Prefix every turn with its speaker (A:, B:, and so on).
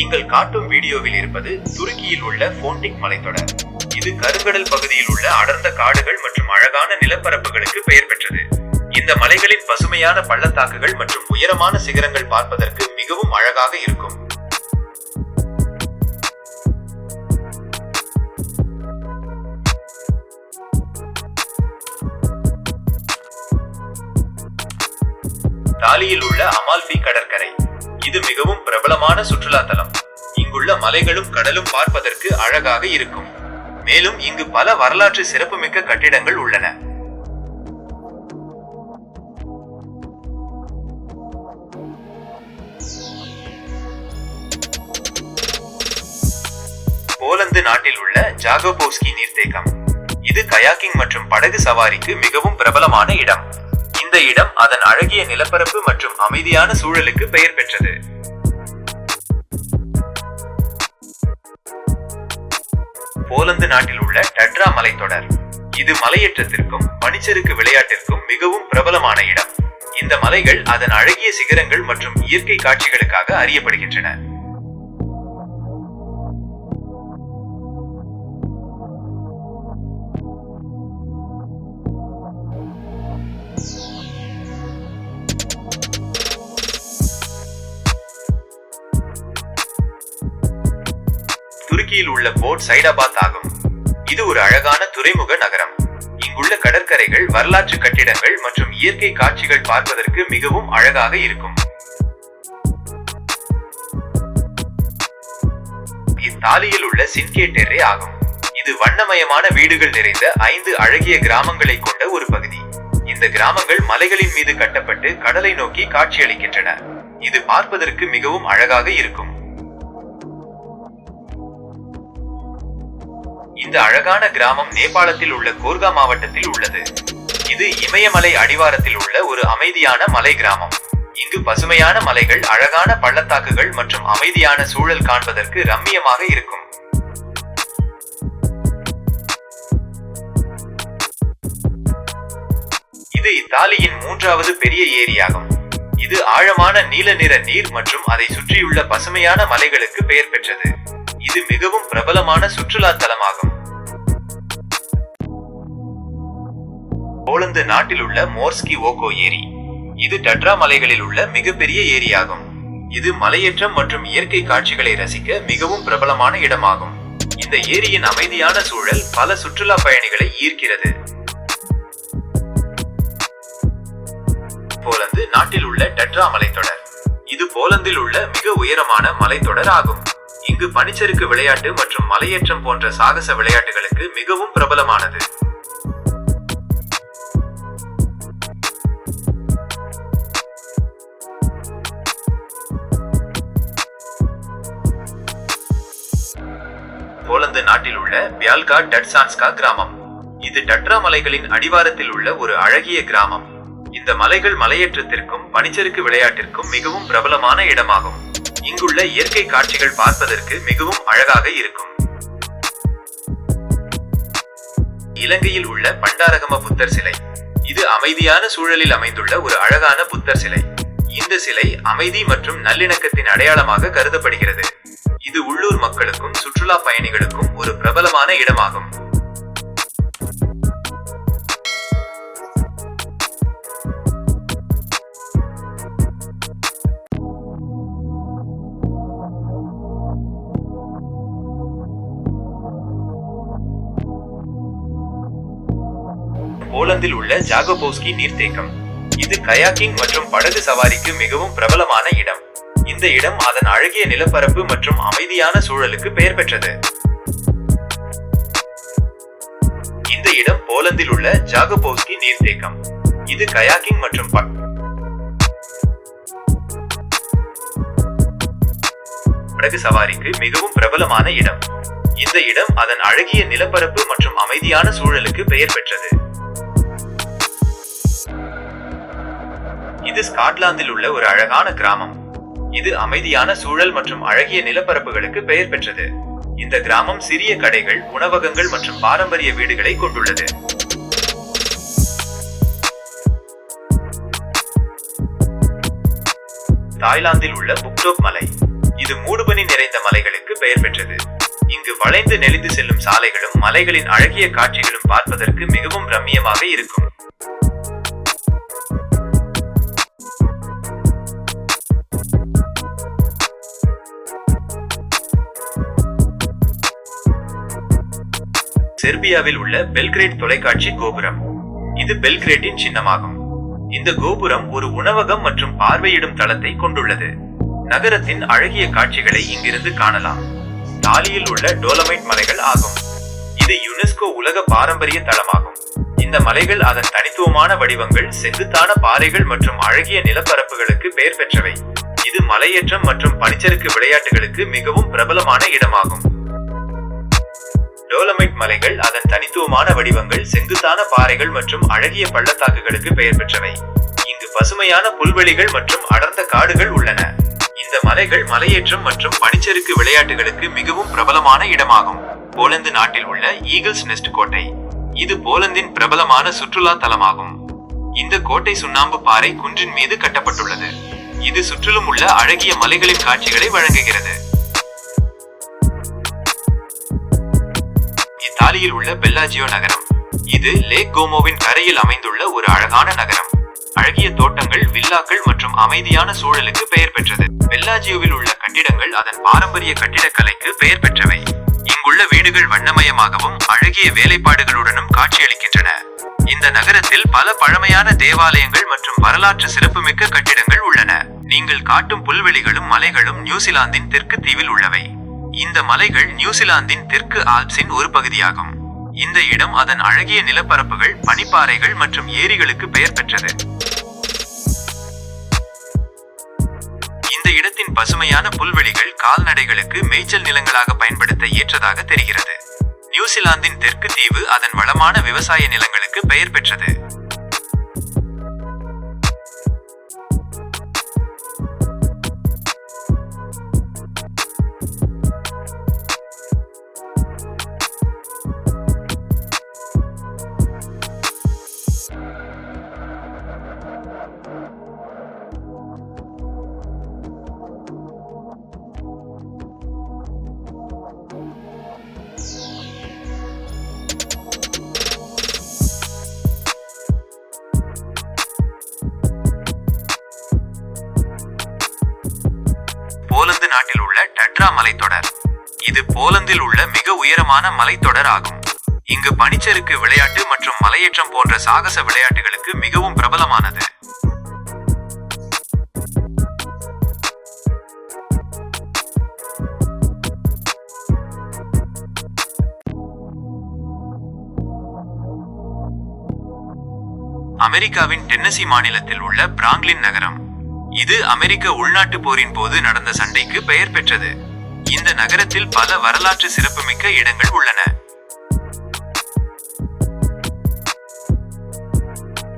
A: நீங்கள் காட்டும் வீடியோவில் இருப்பது துருக்கியில் உள்ள போன்டிக் மலைத்தொடர். இது கருங்கடல் பகுதியில் உள்ள அடர்ந்த காடுகள் மற்றும் அழகான நிலப்பரப்புகளுக்கு பெயர் பெற்றது. இந்த மலைகளின் பசுமையான பள்ளத்தாக்குகள் மற்றும் உயரமான சிகரங்கள் பார்ப்பதற்கு மிகவும் அழகாக இருக்கும். தாலியில் உள்ள அமால்பி கடற்கரை. இது மிகவும் பிரபலமான சுற்றுலா தலம். இங்குள்ள மலைகளும் கடலும் பார்ப்பதற்கு அழகாக இருக்கும். மேலும் இங்கு பல வரலாற்று சிறப்புமிக்க கட்டிடங்கள் உள்ளன. போலந்து நாட்டில் உள்ள ஜாகோபோஸ்கி நீர்த்தேக்கம். இது கயாக்கிங் மற்றும் படகு சவாரிக்கு மிகவும் பிரபலமான இடம். இந்த இடம் அதன் அழகிய நிலப்பரப்பு மற்றும் அமைதியான சூழலுக்கு பெயர் பெற்றது. போலந்து நாட்டில் உள்ள டட்ரா மலைத்தொடர். இது மலையேற்றத்திற்கும் பனிச்சறுக்கு விளையாட்டிற்கும் மிகவும் பிரபலமான இடம். இந்த மலைகள் அதன் அழகிய சிகரங்கள் மற்றும் இயற்கை காட்சிகளுக்காக அறியப்படுகின்றன. துருக்கியில் உள்ள போர்ட் சைடாபாத் ஆகும். இது ஒரு அழகான துறைமுக நகரம். இங்குள்ள கடற்கரைகள் வரலாற்று கட்டிடங்கள் மற்றும் இயற்கை காட்சிகள் பார்ப்பதற்கு மிகவும் அழகாக இருக்கும். இத்தாலியில் உள்ள சின்கேட்டெரே ஆகும். இது வண்ணமயமான வீடுகள் நிறைந்த ஐந்து அழகிய கிராமங்களை கொண்ட ஒரு பகுதி. இந்த கிராமங்கள் மலைகளின் மீது கட்டப்பட்டு கடலை நோக்கி காட்சியளிக்கின்றன. இது பார்ப்பதற்கு மிகவும் அழகாக இருக்கும். இந்த அழகான கிராமம் நேபாளத்தில் உள்ள கோர்கா மாவட்டத்தில் உள்ளது. இது இமயமலை அடிவாரத்தில் உள்ள ஒரு அமைதியான மலை கிராமம். இங்கு பசுமையான மலைகள் அழகான பள்ளத்தாக்குகள் மற்றும் அமைதியான சூழல் காண்பதற்கு ரம்மியமாக இருக்கும். இது இத்தாலியின் மூன்றாவது பெரிய ஏரியாகும். இது ஆழமான நீல நிற நீர் மற்றும் அதை சுற்றியுள்ள பசுமையான மலைகளுக்கு பெயர் பெற்றது. இது மிகவும் பிரபலமான சுற்றுலா தலமாகும். போலந்து நாட்டில் உள்ள மோர்ஸ்கி ஓகோ ஏரி. இது டட்ரா மலைகளில் உள்ள மிகப்பெரிய ஏரியாகும். இது மலையேற்றம் மற்றும் இயற்கை காட்சிகளை ரசிக்க மிகவும் பிரபலமான இடமாகும். இந்த ஏரியின் அமைதியான சூழல் பல சுற்றுலா பயணிகளை ஈர்க்கிறது. போலந்து நாட்டில் உள்ள டட்ரா மலைத்தொடர். இது போலந்தில் உள்ள மிக உயரமான மலைத்தொடர் ஆகும். இங்கு பனிச்சறுக்கு விளையாட்டு மற்றும் மலையேற்றம் போன்ற சாகச விளையாட்டுகளுக்கு மிகவும் பிரபலமானது. போலந்து நாட்டில் உள்ள பியால்கா டட்சான்ஸ்கா கிராமம். இது டட்ரா மலைகளின் அடிவாரத்தில் உள்ள ஒரு அழகிய கிராமம். இந்த மலைகள் மலையேற்றத்திற்கும் பனிச்சறுக்கு விளையாட்டிற்கும் மிகவும் பிரபலமான இடமாகும். இங்குள்ள இயற்கை காட்சிகள் பார்ப்பதற்கு மிகவும் அழகாக இருக்கும். இலங்கையில் உள்ள பண்டாரகம புத்தர் சிலை. இது அமைதியான சூழலில் அமைந்துள்ள ஒரு அழகான புத்தர் சிலை. இந்த சிலை அமைதி மற்றும் நல்லிணக்கத்தின் அடையாளமாக கருதப்படுகிறது. இது உள்ளூர் மக்களுக்கும் சுற்றுலா பயணிகளுக்கும் ஒரு பிரபலமான இடமாகும். போலந்தில் உள்ள ஜாகோபோஸ்கி நீர்த்தேக்கம். இது கயாக்கிங் மற்றும் படகு சவாரிக்கு மிகவும் பிரபலமான இடம். இந்த இடம் அதன் அழகிய நிலப்பரப்பு மற்றும் அமைதியான சூழலுக்கு பெயர் பெற்றது. இந்த இடம் போலந்தில் உள்ள ஜாகபோஸ்கி நீர்த்தேக்கம். இது கயாக்கிங் மற்றும் படகு சவாரிக்கு மிகவும் பிரபலமான இடம். இந்த இடம் அதன் அழகிய நிலப்பரப்பு மற்றும் அமைதியான சூழலுக்கு பெயர் பெற்றது. இது ஸ்காட்லாந்தில் உள்ள ஒரு அழகான கிராமம். இது அமைதியான சூழல் மற்றும் அழகிய நிலப்பரப்புகளுக்கு பெயர் பெற்றது. இந்த கிராமம் சிறிய கடைகள் உணவகங்கள் மற்றும் பாரம்பரிய வீடுகளை கொண்டுள்ளது. தாய்லாந்தில் உள்ள புக்டோக் மலை. இது மூடுபனி நிறைந்த மலைகளுக்கு பெயர் பெற்றது. இங்கு வளைந்து நெளிந்து செல்லும் சாலைகளும் மலைகளின் அழகிய காட்சிகளும் பார்ப்பதற்கு மிகவும் ரம்மியமாக இருக்கும். செர்பியாவில் உள்ள பெல்கிரேட் தொலைக்காட்சி கோபுரம். இது பெல்கிரேட்டின் சின்னமாகும். இந்த கோபுரம் ஒரு உணவகம் மற்றும் பார்வையிடும் தளத்தை கொண்டுள்ளது. நகரத்தின் அழகிய காட்சிகளை இங்கிருந்து காணலாம். தாலியில் உள்ள டோலமைட் மலைகள் ஆகும். இது யுனெஸ்கோ உலக பாரம்பரிய தளமாகும். இந்த மலைகள் அதன் தனித்துவமான வடிவங்கள் செங்குத்தான பாறைகள் மற்றும் அழகிய நிலப்பரப்புகளுக்கு பெயர் பெற்றவை. இது மலையேற்றம் மற்றும் பனிச்சறுக்கு விளையாட்டுகளுக்கு மிகவும் பிரபலமான இடமாகும். டோலமைட் மலைகள் அதன் தனித்துவமான வடிவங்கள் செங்குத்தான பாறைகள் மற்றும் அழகிய பள்ளத்தாக்குகளுக்கு பெயர் பெற்றவை. இங்கு பசுமையான புல்வெளிகள் மற்றும் அடர்ந்த காடுகள் உள்ளன. இந்த மலைகள் மலையேற்றம் மற்றும் பனிச்சறுக்கு விளையாட்டுகளுக்கு மிகவும் பிரபலமான இடமாகும். போலந்து நாட்டில் உள்ள ஈகிள்ஸ் நெஸ்ட் கோட்டை. இது போலந்தின் பிரபலமான சுற்றுலா தலமாகும். இந்த கோட்டை சுண்ணாம்பு பாறை குன்றின் மீது கட்டப்பட்டுள்ளது. இது சுற்றிலும் உள்ள அழகிய மலைகளின் காட்சிகளை வழங்குகிறது. இத்தாலியில் உள்ள பெல்லாஜியோ நகரம். இது லேக் கோமோவின் கரையில் அமைந்துள்ள ஒரு அழகான நகரம். அழகிய தோட்டங்கள் வில்லாக்கள் மற்றும் அமைதியான சூழலுக்கு பெயர் பெற்றது. பெல்லாஜியோவில் உள்ள கட்டிடங்கள் அதன் பாரம்பரிய கட்டிடக்கலைக்கு பெயர் பெற்றவை. இங்குள்ள வீடுகள் வண்ணமயமாகவும் அழகிய வேலைப்பாடுகளுடனும் காட்சியளிக்கின்றன. இந்த நகரத்தில் பல பழமையான தேவாலயங்கள் மற்றும் வரலாற்று சிறப்புமிக்க கட்டிடங்கள் உள்ளன. நீங்கள் காட்டும் புல்வெளிகளும் மலைகளும் நியூசிலாந்தின் தெற்கு தீவில் உள்ளவை. இந்த மலைகள் நியூசிலாந்தின் தெற்கு ஆல்ப்ஸின் ஒரு பகுதியாகும். இந்த இடம் அதன் அழகிய நிலப்பரப்புகள் பனிப்பாறைகள் மற்றும் ஏரிகளுக்கு பெயர் பெற்றது. இந்த இடத்தின் பசுமையான புல்வெளிகள் கால்நடைகளுக்கு மேய்ச்சல் நிலங்களாக பயன்படுத்த ஏற்றதாக தெரிகிறது. நியூசிலாந்தின் தெற்கு தீவு அதன் வளமான விவசாய நிலங்களுக்கு பெயர் பெற்றது. நாட்டில் உள்ள டட்ரா மலைத்தொடர். இது போலந்தில் உள்ள மிக உயரமான மலைத்தொடர் ஆகும். இங்கு பனிச்சறுக்கு விளையாட்டு மற்றும் மலையேற்றம் போன்ற சாகச விளையாட்டுகளுக்கு மிகவும் பிரபலமானது. அமெரிக்காவின் டென்னசி மாநிலத்தில் உள்ள பிராங்க்லின் நகரம். இது அமெரிக்க உள்நாட்டு போரின் போது நடந்த சண்டைக்கு பெயர் பெற்றது. இந்த நகரத்தில் பல வரலாற்று சிறப்புமிக்க இடங்கள் உள்ளன.